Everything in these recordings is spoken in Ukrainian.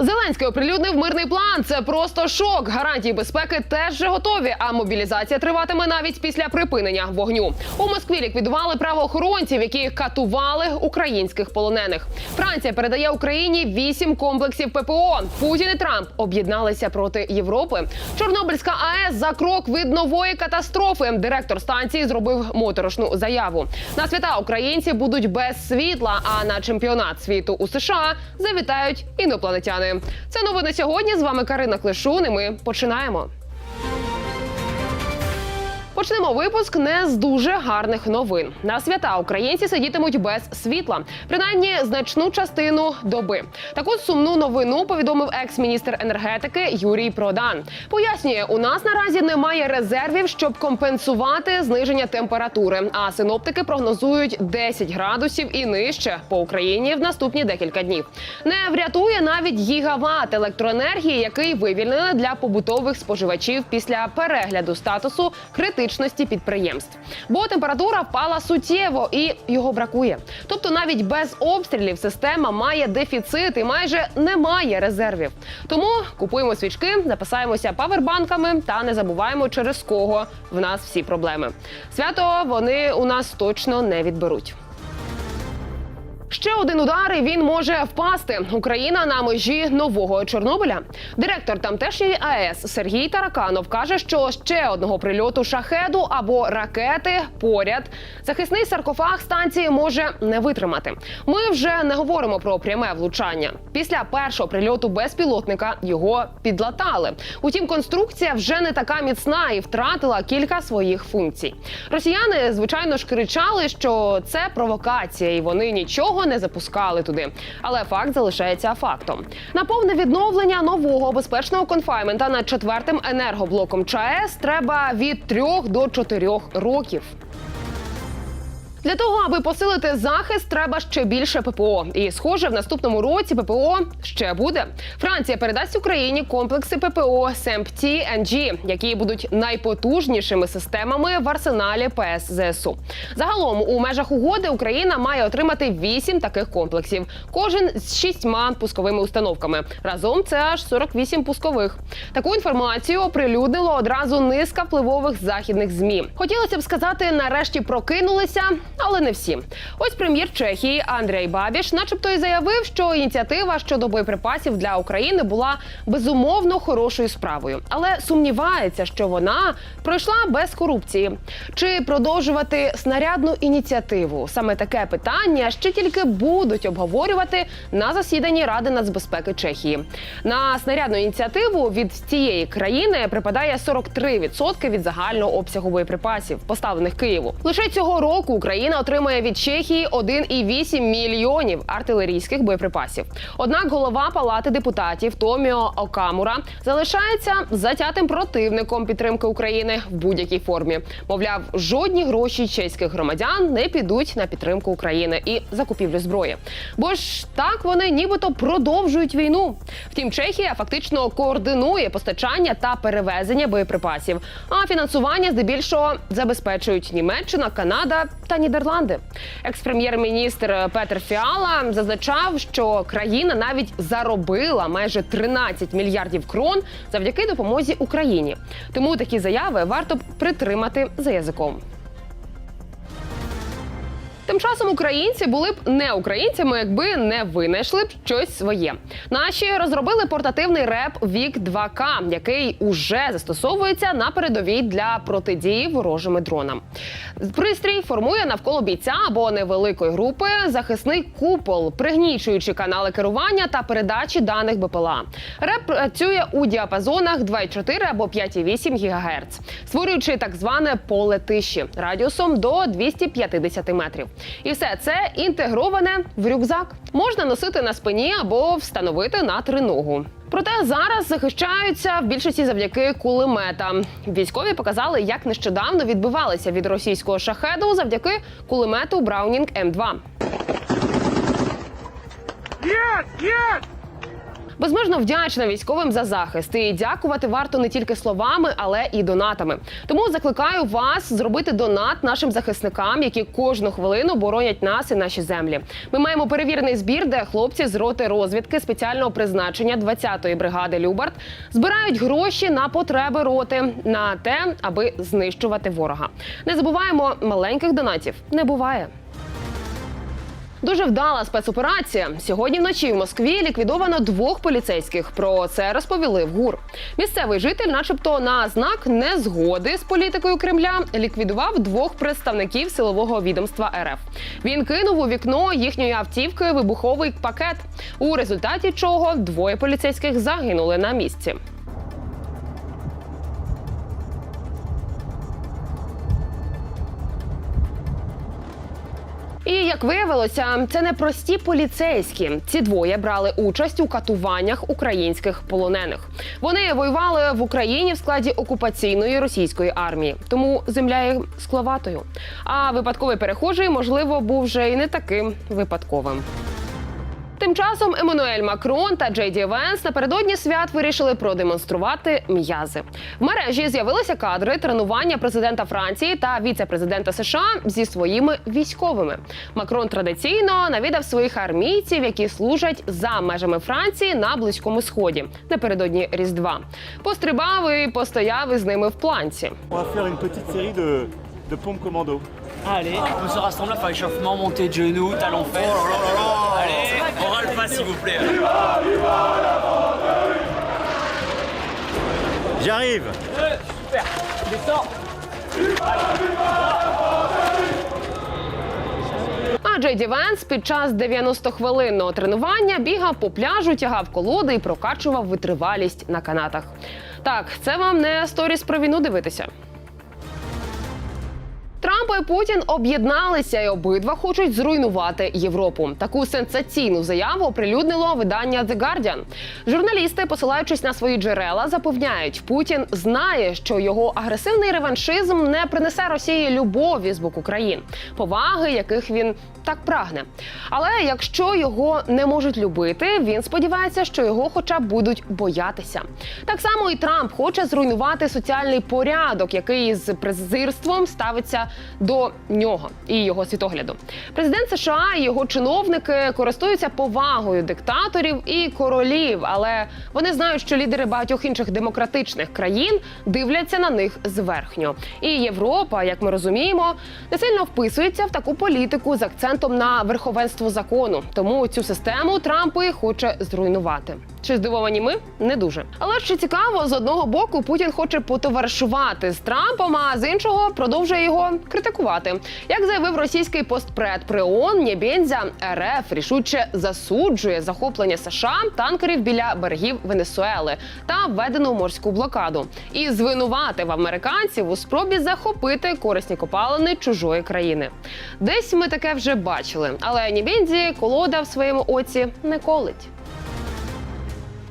Зеленський оприлюднив мирний план. Це просто шок. Гарантії безпеки теж вже готові. А мобілізація триватиме навіть після припинення вогню. У Москві ліквідували правоохоронців, які катували українських полонених. Франція передає Україні вісім комплексів ППО. Путін і Трамп об'єдналися проти Європи. Чорнобильська АЕС за крок від нової катастрофи. Директор станції зробив моторошну заяву. На свята українці будуть без світла. А на чемпіонат світу у США завітають інопланетяни. Це новини сьогодні. З вами Карина Клишун. І ми починаємо. Почнемо випуск не з дуже гарних новин. На свята українці сидітимуть без світла, принаймні значну частину доби. Таку сумну новину повідомив екс-міністр енергетики Юрій Продан. Пояснює, у нас наразі немає резервів, щоб компенсувати зниження температури. А синоптики прогнозують 10 градусів і нижче по Україні в наступні декілька днів. Не врятує навіть гігават електроенергії, який вивільнили для побутових споживачів після перегляду статусу критичності підприємств. Бо температура впала суттєво і його бракує. Тобто, навіть без обстрілів система має дефіцит і майже немає резервів. Тому купуємо свічки, написаємося павербанками та не забуваємо, через кого в нас всі проблеми. Свято вони у нас точно не відберуть. Ще один удар і він може впасти. Україна на межі нового Чорнобиля. Директор тамтешньої АЕС Сергій Тараканов каже, що ще одного прильоту шахеду або ракети поряд захисний саркофаг станції може не витримати. Ми вже не говоримо про пряме влучання. Після першого прильоту безпілотника його підлатали. Утім, конструкція вже не така міцна і втратила кілька своїх функцій. Росіяни, звичайно ж, кричали, що це провокація, і вони нічого не запускали туди. Але факт залишається фактом. На повне відновлення нового безпечного конфаймента над четвертим енергоблоком ЧАЕС треба від трьох до чотирьох років. Для того, аби посилити захист, треба ще більше ППО. І схоже, в наступному році ППО ще буде. Франція передасть Україні комплекси ППО СЕМПТ NG, які будуть найпотужнішими системами в арсеналі ПС ЗСУ. Загалом у межах угоди Україна має отримати вісім таких комплексів, кожен з шістьма пусковими установками. Разом це аж 48 пускових. Таку інформацію оприлюднило одразу низка впливових західних змі. Хотілося б сказати, нарешті прокинулися, але не всі. Ось прем'єр Чехії Андрій Бабіш, начебто, і заявив, що ініціатива щодо боєприпасів для України була безумовно хорошою справою, але сумнівається, що вона пройшла без корупції. Чи продовжувати снарядну ініціативу? Саме таке питання ще тільки будуть обговорювати на засіданні Ради нацбезпеки Чехії. На снарядну ініціативу від цієї країни припадає 43% від загального обсягу боєприпасів, поставлених Києву. Лише цього року Україна отримає від Чехії 1,8 мільйонів артилерійських боєприпасів. Однак голова палати депутатів Томіо Окамура залишається затятим противником підтримки України в будь-якій формі. Мовляв, жодні гроші чеських громадян не підуть на підтримку України і закупівлю зброї. Бо ж так вони нібито продовжують війну. Втім, Чехія фактично координує постачання та перевезення боєприпасів. А фінансування здебільшого забезпечують Німеччина, Канада та Нідерланди. Екс-прем'єр-міністр Петер Фіала зазначав, що країна навіть заробила майже 13 мільярдів крон завдяки допомозі Україні. Тому такі заяви варто б притримати за язиком. Тим часом українці були б не українцями, якби не винайшли б щось своє. Наші розробили портативний реп Вік 2К, який уже застосовується на передовій для протидії ворожими дронам. Пристрій формує навколо бійця або невеликої групи захисний купол, пригнічуючи канали керування та передачі даних БПЛА. Реп працює у діапазонах 2,4 або 5,8 ГГц, створюючи так зване поле тиші радіусом до 250 метрів. І все це інтегроване в рюкзак. Можна носити на спині або встановити на триногу. Проте зараз захищаються в більшості завдяки кулеметам. Військові показали, як нещодавно відбивалися від російського шахеду завдяки кулемету Браунінг М2. Безмежно вдячна військовим за захист і дякувати варто не тільки словами, але і донатами. Тому закликаю вас зробити донат нашим захисникам, які кожну хвилину боронять нас і наші землі. Ми маємо перевірений збір, де хлопці з роти розвідки спеціального призначення 20-ї бригади Любард збирають гроші на потреби роти на те, аби знищувати ворога. Не забуваємо, маленьких донатів не буває. Дуже вдала спецоперація. Сьогодні вночі в Москві ліквідовано двох поліцейських. Про це розповіли в ГУР. Місцевий житель, начебто, на знак незгоди з політикою Кремля, ліквідував двох представників силового відомства РФ. Він кинув у вікно їхньої автівки вибуховий пакет, у результаті чого двоє поліцейських загинули на місці. І як виявилося, це не прості поліцейські. Ці двоє брали участь у катуваннях українських полонених. Вони воювали в Україні в складі окупаційної російської армії, тому земля їх скловатою. А випадковий перехожий, можливо, був вже і не таким випадковим. Тим часом Еммануель Макрон та Джей Ді Венс напередодні свят вирішили продемонструвати м'язи. В мережі з'явилися кадри тренування президента Франції та віце-президента США зі своїми військовими. Макрон традиційно навідав своїх армійців, які служать за межами Франції на близькому сході напередодні Різдва. Пострибав і постояв із ними в планці. On va Allez, on se rassemble là, faire échauffement, montée de genoux, talons fesses. Allez, on râle pas s'il vous plaît. J'arrive А Джей Ді Венс під час 90-хвилинного тренування бігав по пляжу, тягав колоди і прокачував витривалість на канатах. Так, це вам не сторіс про війну дивитися. Трамп і Путін об'єдналися і обидва хочуть зруйнувати Європу. Таку сенсаційну заяву оприлюднило видання The Guardian. Журналісти, посилаючись на свої джерела, запевняють, Путін знає, що його агресивний реваншизм не принесе Росії любові з боку країн, поваги, яких він так прагне. Але якщо його не можуть любити, він сподівається, що його хоча б будуть боятися. Так само і Трамп хоче зруйнувати соціальний порядок, який з презирством ставиться до нього і його світогляду. Президент США і його чиновники користуються повагою диктаторів і королів, але вони знають, що лідери багатьох інших демократичних країн дивляться на них зверхньо. І Європа, як ми розуміємо, не сильно вписується в таку політику з акцентом на верховенство закону. Тому цю систему Трамп хоче зруйнувати. Чи здивовані ми? Не дуже. Але що цікаво, з одного боку Путін хоче потоваришувати з Трампом, а з іншого продовжує його критикувати. Як заявив російський постпред при ООН, РФ рішуче засуджує захоплення США танкерів біля берегів Венесуели та введену морську блокаду і звинуватив американців у спробі захопити корисні копалини чужої країни. Десь ми таке вже бачили, але Нєбєнзі колода в своєму оці не колить.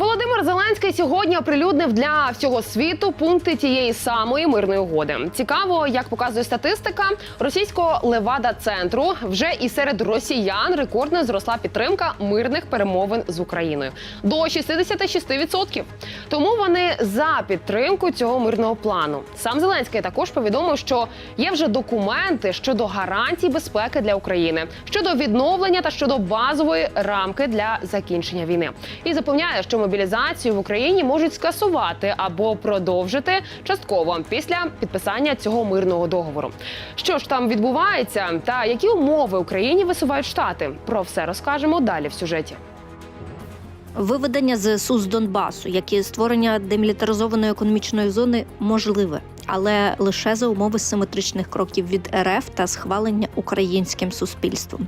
Володимир Зеленський сьогодні оприлюднив для всього світу пункти тієї самої мирної угоди. Цікаво, як показує статистика російського левада центру вже і серед росіян рекордно зросла підтримка мирних перемовин з Україною до 66%. Тому вони за підтримку цього мирного плану. Сам Зеленський також повідомив, що є вже документи щодо гарантій безпеки для України, щодо відновлення та щодо базової рамки для закінчення війни. І запевняє, що мобілізацію в Україні можуть скасувати або продовжити частково після підписання цього мирного договору. Що ж там відбувається, та які умови Україні висувають штати? Про все розкажемо далі в сюжеті. Виведення ЗСУ з Донбасу, як і створення демілітаризованої економічної зони, можливе, але лише за умови симетричних кроків від РФ та схвалення українським суспільством.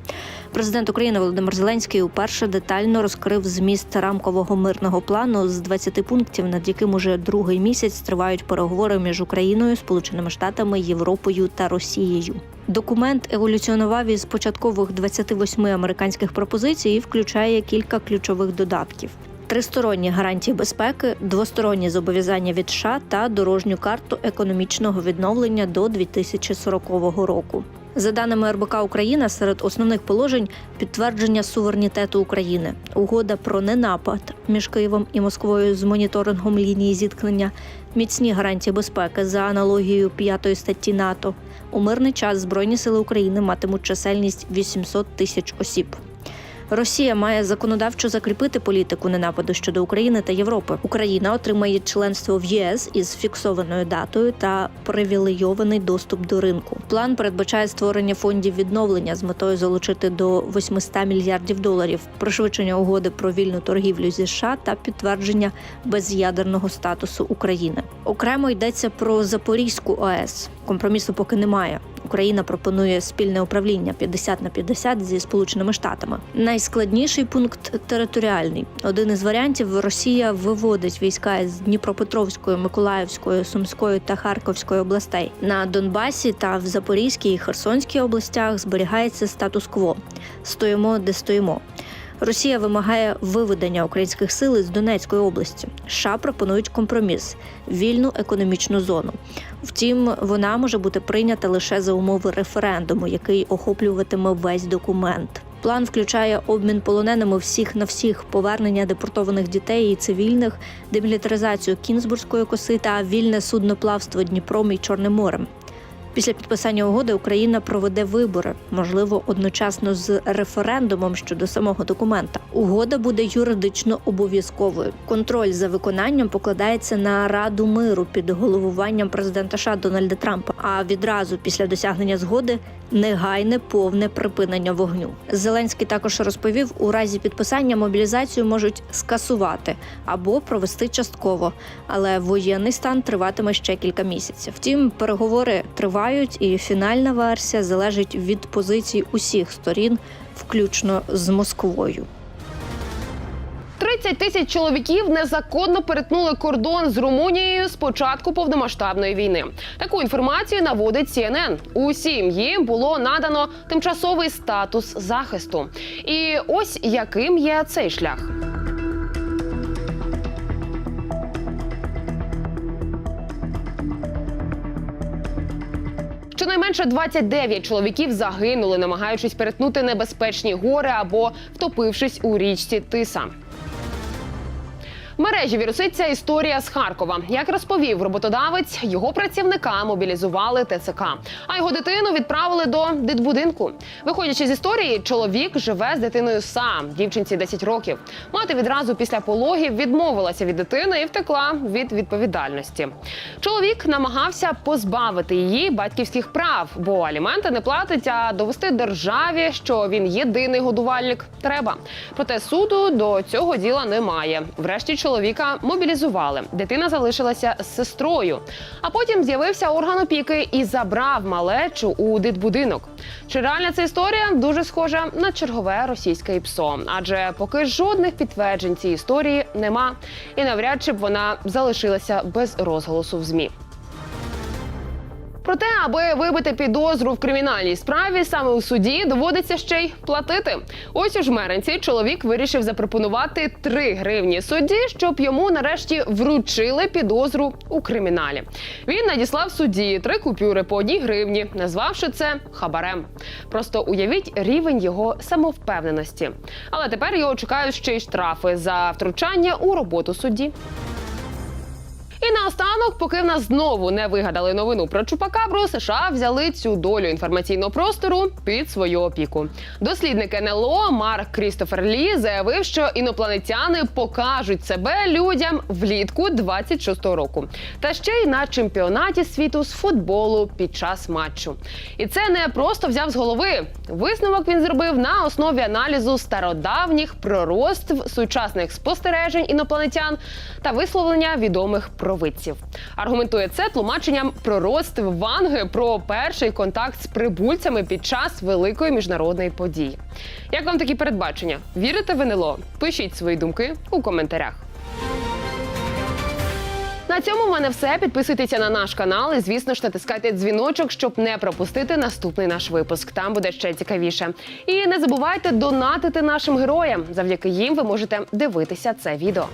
Президент України Володимир Зеленський уперше детально розкрив зміст рамкового мирного плану з 20 пунктів, над яким уже другий місяць тривають переговори між Україною, Сполученими Штатами, Європою та Росією. Документ еволюціонував із початкових 28 американських пропозицій і включає кілька ключових додатків. Тристоронні гарантії безпеки, двосторонні зобов'язання від США та дорожню карту економічного відновлення до 2040 року. За даними РБК Україна, серед основних положень підтвердження суверенітету України, угода про ненапад між Києвом і Москвою з моніторингом лінії зіткнення, міцні гарантії безпеки за аналогією п'ятої статті НАТО. У мирний час Збройні сили України матимуть чисельність 800 тисяч осіб. Росія має законодавчо закріпити політику ненападу щодо України та Європи. Україна отримає членство в ЄС із фіксованою датою та привілейований доступ до ринку. План передбачає створення фондів відновлення з метою залучити до 800 мільярдів доларів, пришвидшення угоди про вільну торгівлю зі США та підтвердження без'ядерного статусу України. Окремо йдеться про Запорізьку АЕС. Компромісу поки немає. Україна пропонує спільне управління 50 на 50 зі сполученими штатами. Найскладніший пункт територіальний. Один із варіантів Росія виводить війська з Дніпропетровської, Миколаївської, Сумської та Харківської областей. На Донбасі та в Запорізькій і Херсонській областях зберігається статус-кво. Стоїмо, де стоїмо. Росія вимагає виведення українських сил із Донецької області. США пропонують компроміс вільну економічну зону. Втім, вона може бути прийнята лише за умови референдуму, який охоплюватиме весь документ. План включає обмін полоненими всіх на всіх, повернення депортованих дітей і цивільних, демілітаризацію Кінзбурзької коси та вільне судноплавство Дніпром і Чорним морем. Після підписання угоди Україна проведе вибори, можливо, одночасно з референдумом щодо самого документа. Угода буде юридично обов'язковою. Контроль за виконанням покладається на Раду миру під головуванням президента США Дональда Трампа. А відразу після досягнення згоди негайне повне припинення вогню. Зеленський також розповів, у разі підписання мобілізацію можуть скасувати або провести частково, але воєнний стан триватиме ще кілька місяців. Втім, переговори тривають, і фінальна версія залежить від позицій усіх сторін, включно з Москвою. 30 тисяч чоловіків незаконно перетнули кордон з Румунією з початку повномасштабної війни. Таку інформацію наводить CNN. Усім їм було надано тимчасовий статус захисту. І ось яким є цей шлях. Щонайменше 29 чоловіків загинули, намагаючись перетнути небезпечні гори або втопившись у річці Тиса. Мережі віруситься історія з Харкова. Як розповів роботодавець, його працівника мобілізували ТЦК, а його дитину відправили до дитбудинку. Виходячи з історії, чоловік живе з дитиною сам, дівчинці 10 років. Мати відразу після пологів відмовилася від дитини і втекла від відповідальності. Чоловік намагався позбавити її батьківських прав, бо аліменти не платить, а довести державі, що він єдиний годувальник, треба. Проте суду до цього діла немає. Врешті чоловіка мобілізували. Дитина залишилася з сестрою. А потім з'явився орган опіки і забрав малечу у дитбудинок. Чи реальна ця історія дуже схожа на чергове російське ІПСО? Адже поки жодних підтверджень цієї історії нема, і навряд чи б вона залишилася без розголосу в змі. Проте, аби вибити підозру в кримінальній справі, саме у суді доводиться ще й платити. Ось у жмеренці чоловік вирішив запропонувати 3 гривні судді, щоб йому нарешті вручили підозру у криміналі. Він надіслав судді три купюри по одній гривні, назвавши це хабарем. Просто уявіть рівень його самовпевненості. Але тепер його чекають ще й штрафи за втручання у роботу судді. І наостанок, поки в нас знову не вигадали новину про Чупакабру, США взяли цю долю інформаційного простору під свою опіку. Дослідник НЛО Марк Крістофер Лі заявив, що інопланетяни покажуть себе людям влітку 26-го року, та ще й на чемпіонаті світу з футболу під час матчу. І це не просто взяв з голови. Висновок він зробив на основі аналізу стародавніх пророцтв сучасних спостережень інопланетян та висловлення відомих провидців. Аргументує це тлумаченням пророцтв Ванги про перший контакт з прибульцями під час великої міжнародної події. Як вам такі передбачення? Вірите в НЛО? Пишіть свої думки у коментарях. На цьому в мене все. Підписуйтеся на наш канал і, звісно ж, натискайте дзвіночок, щоб не пропустити наступний наш випуск. Там буде ще цікавіше. І не забувайте донатити нашим героям. Завдяки їм ви можете дивитися це відео.